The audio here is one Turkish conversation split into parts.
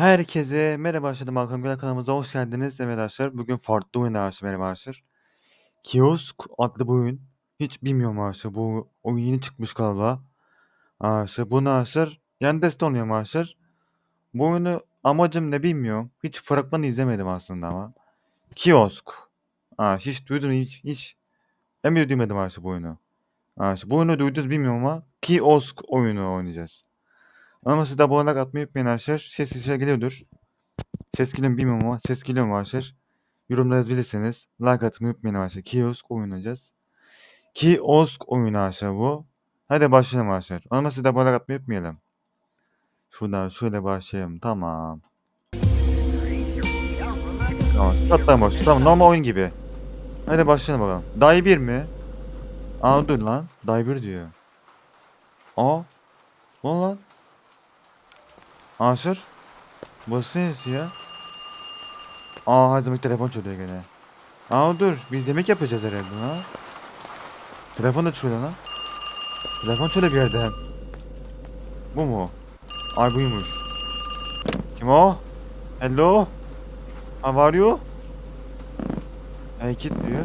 Herkese merhaba arkadaşlar. Malcolm Güler kanalımıza hoş geldiniz. Evet arkadaşlar bugün farklı oyun arkadaşlar merhaba arkadaşlar. Kiosk adlı bu oyun. Hiç bilmiyorum arkadaşlar. Bu oyun yeni çıkmış galiba. Arkadaşlar bunu arkadaşlar yan deste oynuyorum arkadaşlar. Bu oyunu amacım ne bilmiyorum. Hiç fragmanı izlemedim aslında ama. Kiosk. Aa, hiç duydum hiç hiç. Ben bile duymadım arkadaşlar bu oyunu. Arkadaşlar bu oyunu duydunuz bilmiyorum ama Kiosk oyunu oynayacağız. Ama siz de abone atmayı unutmayın arkadaşlar. Ses sesler geliyordur. Ses geliyor mu bilmiyorum ama ses geliyor mu arkadaşlar? Yorumda yazabilirsiniz. Like atmayı unutmayın arkadaşlar. Kiosk oynayacağız. Kiosk oyunu arkadaşlar bu. Hadi başlayalım arkadaşlar. Ama siz de abone atmayı unutmayalım. Şuradan şöyle başlayalım. Tamam. Tamam. Starttan başlıyor. Tamam normal oyun gibi. Hadi başlayalım bakalım. Day 1 mi? Aa dur lan. Day 1 diyor. Aa. Ne lan? Aşır. Burası neresi ya? Aa her zaman telefon çalıyor gene. Aa dur biz yemek yapacağız herhalde ha. Telefon da çalıyor lan. Telefon çalıyor bir yerden. Bu mu? Ay buymuş. Kim o? Hello? How are you? Hey kit diyor.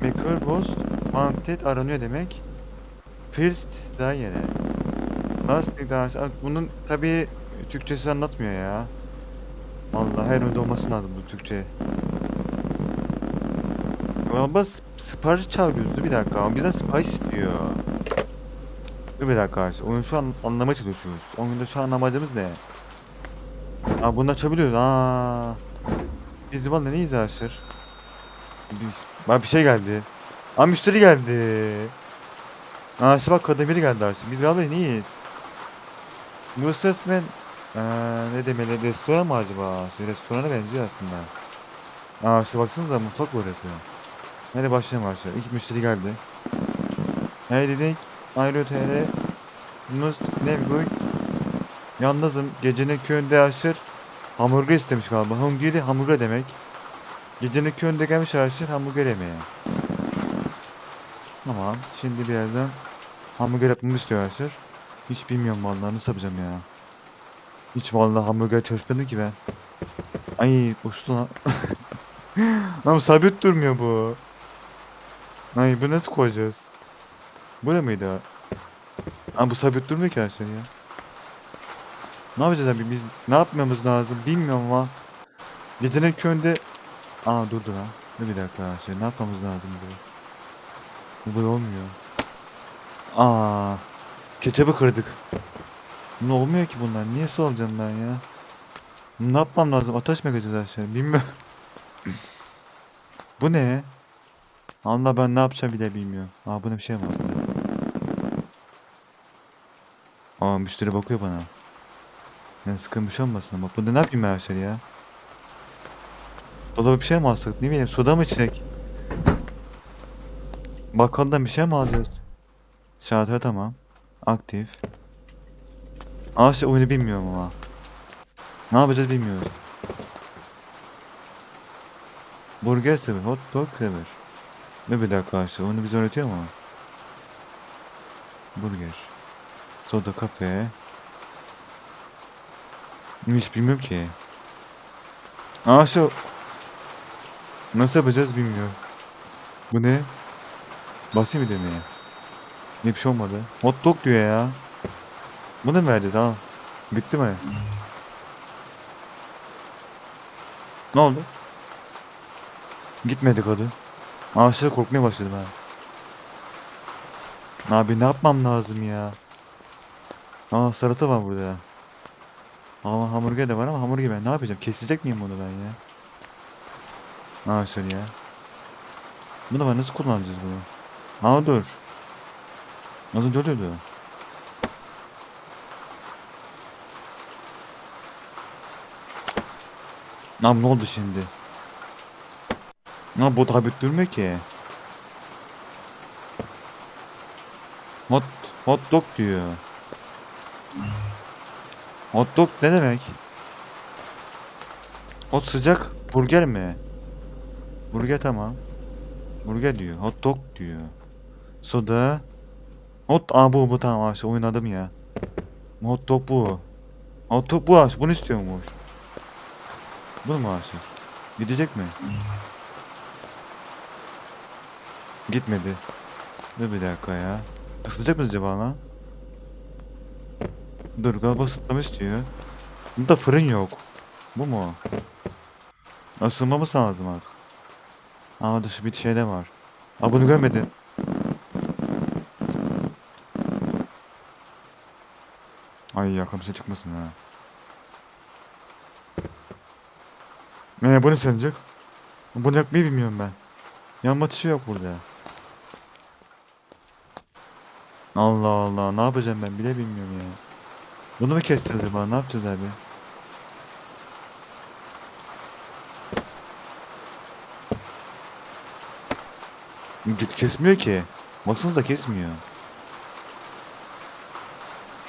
Maker boss wanted aranıyor demek. First daha yere. Last dash. Bunun tabi Türkçesi anlatmıyor ya. Vallahi her önde olması lazım bu Türkçe. Ama sipariş çağırıyoruz. Dur bir dakika. Ama bizden sipariş istiyor. Dur bir dakika. Oyunu şu an anlamaya çalışıyoruz. Oyunda şu an amacımız ne? Aa bunu açabiliyoruz. Aa. Biz valla neyiz arkadaşlar? Biz... Bak bir şey geldi. Aa müşteri geldi. Aa işte bak kadın biri geldi arkadaşlar. Biz galiba neyiz? Bu resmen ee, ne demeli restoran mı acaba? Şey, restorana benziyor aslında. Aa işte baksanıza mutfak burası. Hadi başlayalım arkadaşlar. İlk müşteri geldi. Hey dedik. Ayrı öteye. Must ne bu? Yalnızım. Gecenin köyünde aşır. Hamburger istemiş galiba. Hungry hamburger demek. Gecenin köyünde gelmiş aşır hamburger yemeye. Tamam. Şimdi birazdan hamburger yapmamı istiyor aşır. Hiç bilmiyorum vallahi nasıl yapacağım ya. Hiç vallahi hamburger çalışmadım ki ben. Ay boştu lan. Lan sabit durmuyor bu. Ay bu nasıl koyacağız? Böyle mıydı? Ama bu sabit durmuyor ki her şey ya. Ne yapacağız abi biz ne yapmamız lazım bilmiyorum ama Gecenin köyünde Aa durdu lan Ne bir dakika şey ne yapmamız lazım bu Bu böyle olmuyor Aa Ketçabı kırdık Ne olmuyor ki bunlar niye su alacağım ben ya Ne yapmam lazım ateş mi yakacağız her şey bilmiyorum Bu ne Allah ben ne yapacağım bile bilmiyorum Aa buna bir şey var Aa müşteri bakıyor bana ne sıkılmış olmasın ama. Bunda ne yapayım ben her ya? Dolaba bir şey mi alsak? Ne bileyim soda mı içecek? Bakkaldan bir şey mi alacağız? Şalter tamam. Aktif. Aa işte oyunu bilmiyorum ama. Ne yapacağız bilmiyoruz. Burger sever, hot dog sever. Ne bir dakika işte onu bize öğretiyor mu? Burger. Soda kafe. Hiç bilmiyorum ki. Aa şu Nasıl yapacağız bilmiyorum. Bu ne? Basayım bir demeye. Ne bir şey olmadı. Hot dog diyor ya. Bu ne verdi tamam. Bitti mi? Ne oldu? Gitmedi kadın. Ağaçlara korkmaya başladım ha. Abi ne yapmam lazım ya? Aa salata var burada ya. Ama hamburger de var ama hamburger ben ne yapacağım? Kesecek miyim bunu ben ya? Ha şöyle ya. Bunu ben nasıl kullanacağız bunu? Ha dur. Az önce oluyordu. Lan ne oldu şimdi? Ne bu tabi durmuyor ki. Hot, hot dog diyor. Hot dog ne demek? Hot sıcak burger mi? Burger tamam. Burger diyor. Hot dog diyor. Soda. Hot aa bu bu tamam işte oynadım ya. Hot dog bu. Auto bu ağaç bunu istiyormuş. Bunu mu ağaçlar? Gidecek mi? Gitmedi. Dur bir dakika ya. Isıtacak mı acaba lan? Dur galiba ısıtmamı istiyor. Bunda fırın yok. Bu mu? Isınmamız lazım artık. Dur şu bir şeyde var. Aa bunu görmedim. Ay bir şey çıkmasın ha. Ne bu ne sanacak? Bunu yakmayı bilmiyorum ben. Yanma tuşu yok burada. Allah Allah ne yapacağım ben bile bilmiyorum ya. Bunu mu keseceğiz acaba ne yapacağız abi? Git kesmiyor ki. Baksanıza kesmiyor.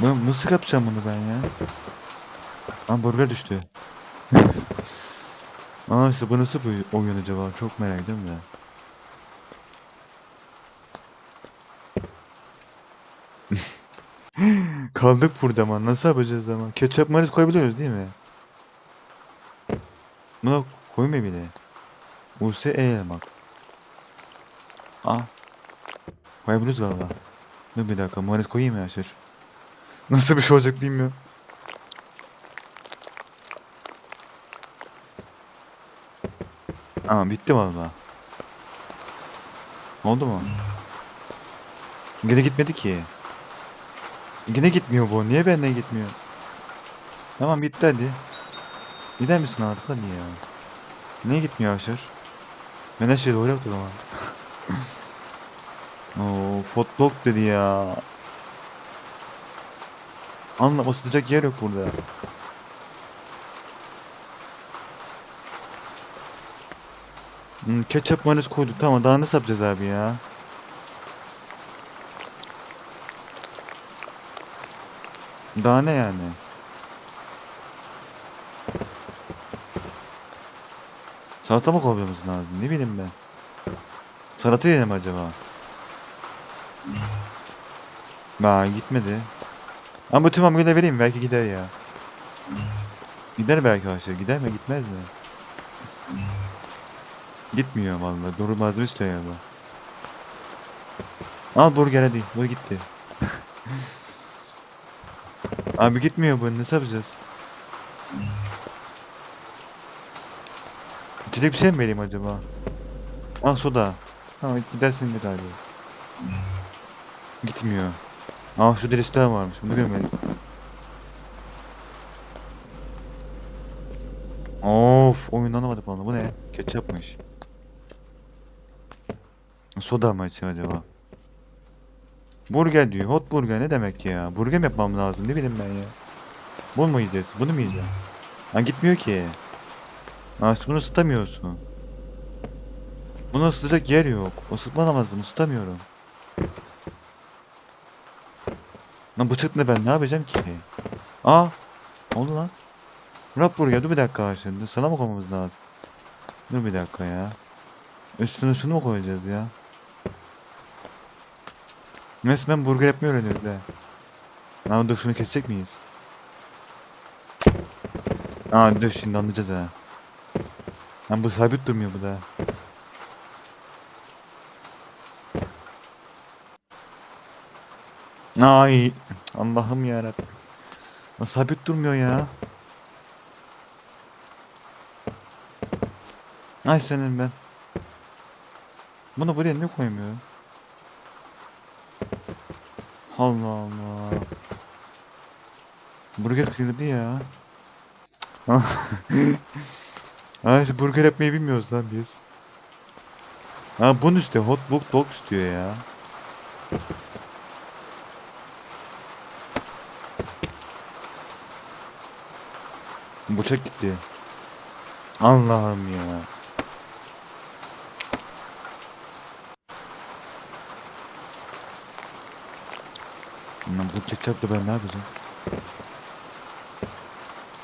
Ben nasıl yapacağım bunu ben ya? Lan burger düştü. Aa işte bu nasıl bir oyun acaba? Çok merak ediyorum da. Kaldık burada ama nasıl yapacağız ama? Ketçap mayonez koyabiliyoruz değil mi? Buna koymuyor bile. Use elmak. Aa. Koyabiliyoruz galiba. Dur bir dakika mayonez koyayım ya Aşır. Nasıl bir şey olacak bilmiyorum. Aa bitti valla. Oldu mu? Gene gitmedi ki. Yine gitmiyor bu. Niye benden gitmiyor? Tamam bitti hadi. Gider misin artık hadi ya. Niye gitmiyor Aşır? Ben her şeyi doğru yaptık ama. Oo, fotlog dedi ya. Anla ısıtacak yer yok burada. Hmm, ketçap mayonez koyduk tamam daha nasıl yapacağız abi ya? Daha ne yani? Salata mı koymamız lazım? Ne bileyim ben. Salata yiyelim acaba? Ba gitmedi. Ama tüm hamburgerleri vereyim belki gider ya. Gider belki aşağı. Gider mi gitmez mi? Gitmiyor vallahi. Doğru malzeme istiyor ya bu. Al burger hadi. Bu gitti. Abi gitmiyor bu. Nasıl yapacağız? İçecek bir şey mi vereyim acaba? Al soda. Tamam gidersin git abi. Gitmiyor. Aa şu delisi daha varmış. Bunu görmedim. Of oyun anlamadık bana. Bu ne? Ketçapmış. Soda mı içi acaba? Burger diyor. Hot burger ne demek ya? Burger mi yapmam lazım? Ne bileyim ben ya. Bunu mu yiyeceğiz? Bunu mu yiyeceğim? Ha gitmiyor ki. İşte bunu ısıtamıyorsun. Bunu ısıtacak yer yok. Isıtma lazım. Isıtamıyorum. Lan bıçak ne ben ne yapacağım ki? Aa! Ne oldu lan? Murat buraya dur bir dakika şimdi. Sana mı koymamız lazım? Dur bir dakika ya. Üstüne şunu mu koyacağız ya? Resmen burger yapmayı öğreniyoruz be. Ama dur şunu kesecek miyiz? Aa dur şimdi anlayacağız ha. Lan bu sabit durmuyor bu da. Ay Allah'ım yarabbim. Lan sabit durmuyor ya. Ay senin ben. Bunu buraya niye koymuyorum? Allah Allah. Burger kırdı ya. Ay işte burger yapmayı bilmiyoruz lan biz. Ha bunun üstü hot dog dog istiyor ya. Bıçak gitti. Allah'ım ya. Lan bu ketçapla ben ne yapacağım?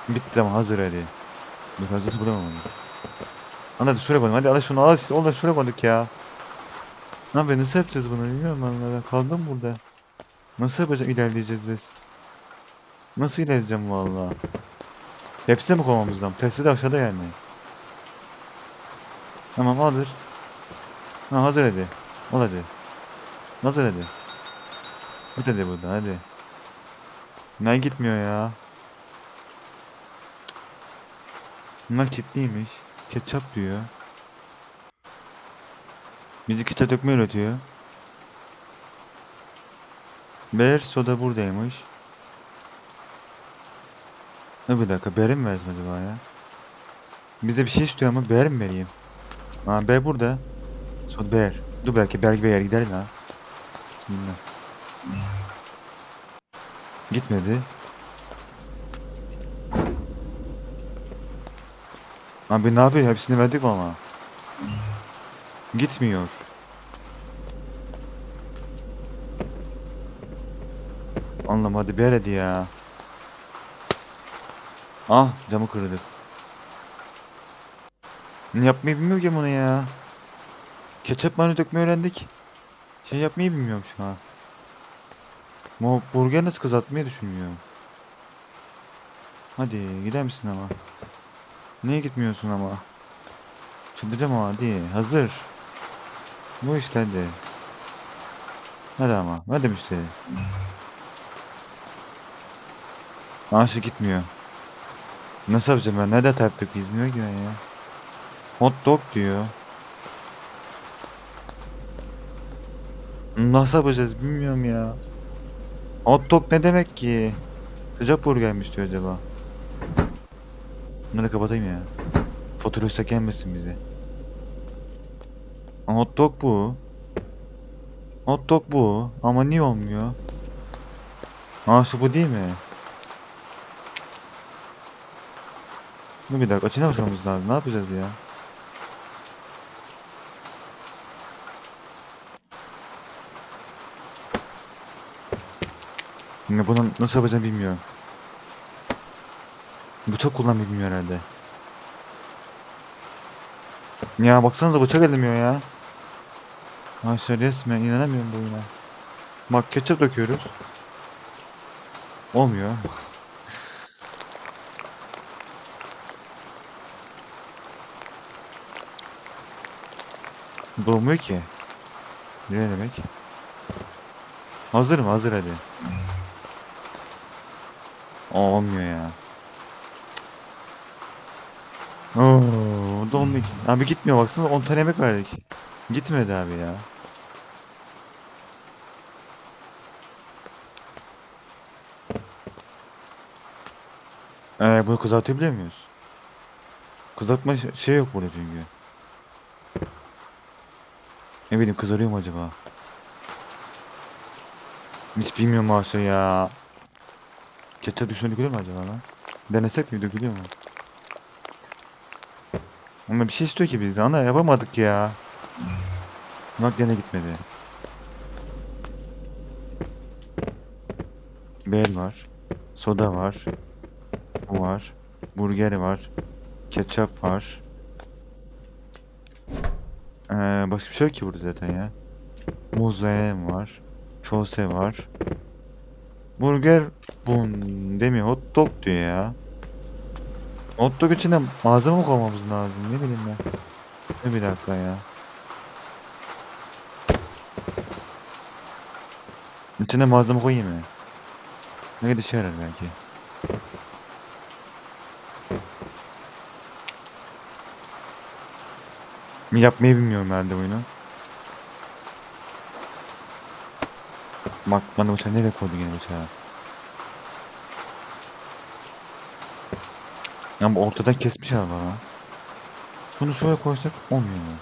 Bitti ama hazır hadi. Dur fazlası bulamam onu. Lan hadi şuraya koydum hadi al şunu al işte oğlum şuraya koyduk ya. Lan be nasıl yapacağız bunu bilmiyorum ben ben kaldım burada. Nasıl yapacağız ilerleyeceğiz biz? Nasıl ilerleyeceğim valla? Hepsine mi kovmamız lazım? Testi de aşağıda yani. Tamam hazır. Ha hazır hadi. Ol hadi. Hazır hadi. Bit hadi burada hadi. Ne gitmiyor ya? Bunlar kilitliymiş. Ketçap diyor. Bizi ketçap dökme üretiyor. Bear soda buradaymış. Ne bir dakika bear mi verdim acaba ya? Bize bir şey istiyor ama bear mi vereyim? Ha bear burada. Soda bear. Dur belki belki bear gider la. Bismillah. Gitmedi. Abi ne yapıyor? Hepsini verdik ama. Gitmiyor. Anlam hadi bir hadi ya. Ah camı kırdık. Yapmayı bilmiyor ki bunu ya. Ketçap mayonez dökmeyi öğrendik. Şey yapmayı bilmiyorum şu an. Bu burger nasıl kızartmayı düşünmüyorum. Hadi gider misin ama? Niye gitmiyorsun ama? Çıldıracağım ama hadi hazır. Bu işte hadi. Hadi ama hadi müşteri. Aşı gitmiyor. Nasıl yapacağım ben? Nerede tarttık bilmiyor ki ben ya. Hot dog diyor. Nasıl yapacağız bilmiyorum ya. Hot dog ne demek ki? Sıcak burgermiş diyor acaba. Bunları kapatayım ya. Faturaysa gelmesin bize. Hot dog bu. Hot dog bu. Ama niye olmuyor? Aa bu değil mi? Dur bir dakika açına bakmamız lazım. Ne yapacağız ya? Ya bunu nasıl yapacağım bilmiyorum. Bıçak kullanmayı bilmiyor herhalde. Ya baksanıza bıçak edilmiyor ya. Maşallah resmen inanamıyorum bu oyuna. Bak ketçap döküyoruz. Olmuyor. Dolmuyor ki. Ne demek? Hazır mı? Hazır hadi. Olmuyor ya. Oo, dolmuyor ki. Abi gitmiyor baksana 10 tane yemek verdik. Gitmedi abi ya. Ee, bunu kızartabiliyor muyuz? Kızartma şey yok burada çünkü. Ne bileyim kızarıyor mu acaba? Hiç bilmiyorum aşağı ya. Ketçap üstüne dökülür mü acaba lan? Denesek mi dökülüyor mu? Ama bir şey istiyor ki bizden ana yapamadık ya. Bak gene gitmedi. Bel var. Soda var. Bu var. Burger var. Ketçap var. Ee, başka bir şey yok ki burada zaten ya. Muzayem var. Chose var. Burger bun demiyor. Hot dog diyor ya. Hot dog içine malzeme mi koymamız lazım? Ne bileyim ben. Ne bir dakika ya. İçine malzeme koyayım mı? Ne kadar işe yarar belki. Yapmayı bilmiyorum ben de oyunu. Bak bana bıçağı nereye koydu yine bıçağı? Bu ortadan kesmiş abi bana. Bunu şuraya koysak olmuyor mu?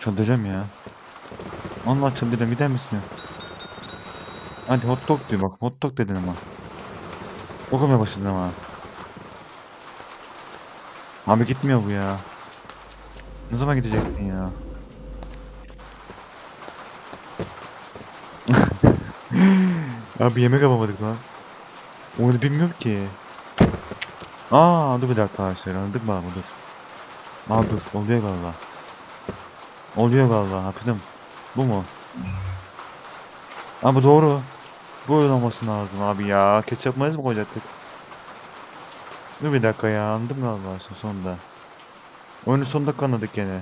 Çıldıracağım ya. Allah çıldıracağım gider misin? Hadi hot dog diyor bak hot dog dedin ama. Okumaya başladın ama. Abi gitmiyor bu ya. Ne zaman gideceksin ya? Abi yemek yapamadık lan. Oyunu bilmiyorum ki. Aa dur bir dakika arkadaşlar anladık mı abi dur. Aa dur oluyor galiba. Oluyor galiba hafifim. Bu mu? Aa bu doğru. Böyle olması lazım abi ya. Ketçap mayonez mi koyacaktık? Dur bir dakika ya. Anladım galiba işte sonunda. Oyunu son dakika anladık gene.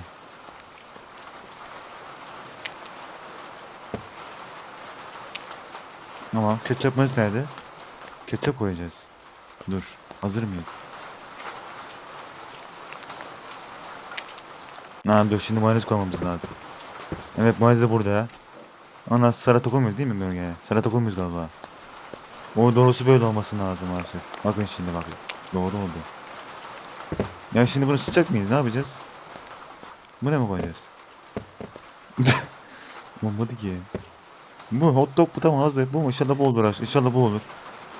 Tamam. Ketçap mayonez nerede? Ketçap koyacağız. Dur. Hazır mıyız? Ha dur şimdi mayonez koymamız lazım. Evet mayonez de burada. Ana salata koymuyoruz değil mi bölgeye? Salata koymuyoruz galiba. O doğrusu böyle olması lazım artık. Bakın şimdi bakın. Doğru oldu. Ya şimdi bunu sıcak mıyız? Ne yapacağız? Buraya mı koyacağız? Olmadı ki. Bu hot dog bu tamam hazır. Bu mu? İnşallah bu olur. İnşallah bu olur.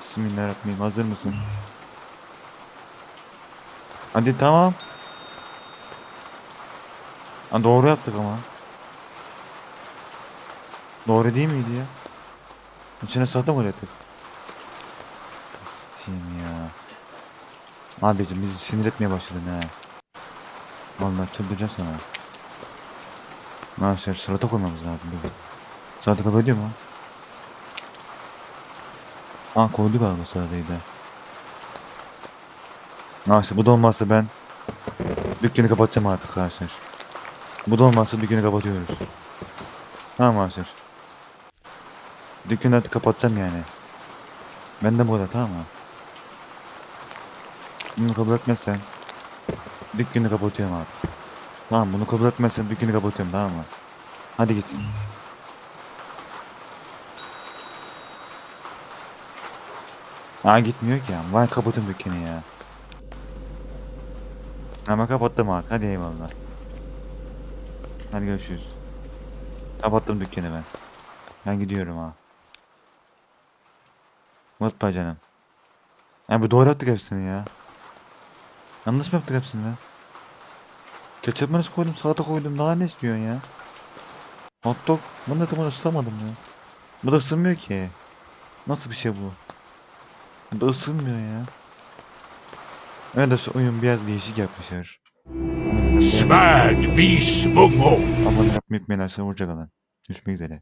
Bismillahirrahmanirrahim. Hazır mısın? Hadi tamam. Ha, doğru yaptık ama. Doğru değil miydi ya? İçine salata mı koyacaktık? Sıtayım ya. Abicim bizi sinir etmeye başladın ha. Vallahi çıldıracağım sana. Arkadaşlar salata koymamız lazım. Salata kabul ediyor mu? Aa koydu galiba salatayı da. Arkadaşlar bu da olmazsa ben dükkanı kapatacağım artık arkadaşlar. Bu da olmazsa dükkanı kapatıyoruz. Tamam arkadaşlar. Dükkanı artık kapatacağım yani. Ben de burada tamam mı? Bunu kabul etmezsen dükkanı kapatıyorum artık. Tamam bunu kabul etmezsen dükkanı kapatıyorum tamam mı? Hadi git. Aa gitmiyor ki. Ben kapatın dükkanı ya. Ama kapattım artık. Hadi eyvallah. Hadi görüşürüz. Kapattım dükkanı ben. Ben gidiyorum ha. Unutma canım. Ya bu doğru yaptık hepsini ya. Yanlış mı yaptık hepsini be? Ketçap mayonez koydum, salata koydum. Daha ne istiyorsun ya? Hot dog. Ben de tam ısıtamadım ya. Bu da ısınmıyor ki. Nasıl bir şey bu? Bu da ısınmıyor ya. Evet de oyun biraz değişik yapmışlar. Svärd vis mungo. Abone yapmayı unutmayın. Hoşçakalın. Görüşmek üzere.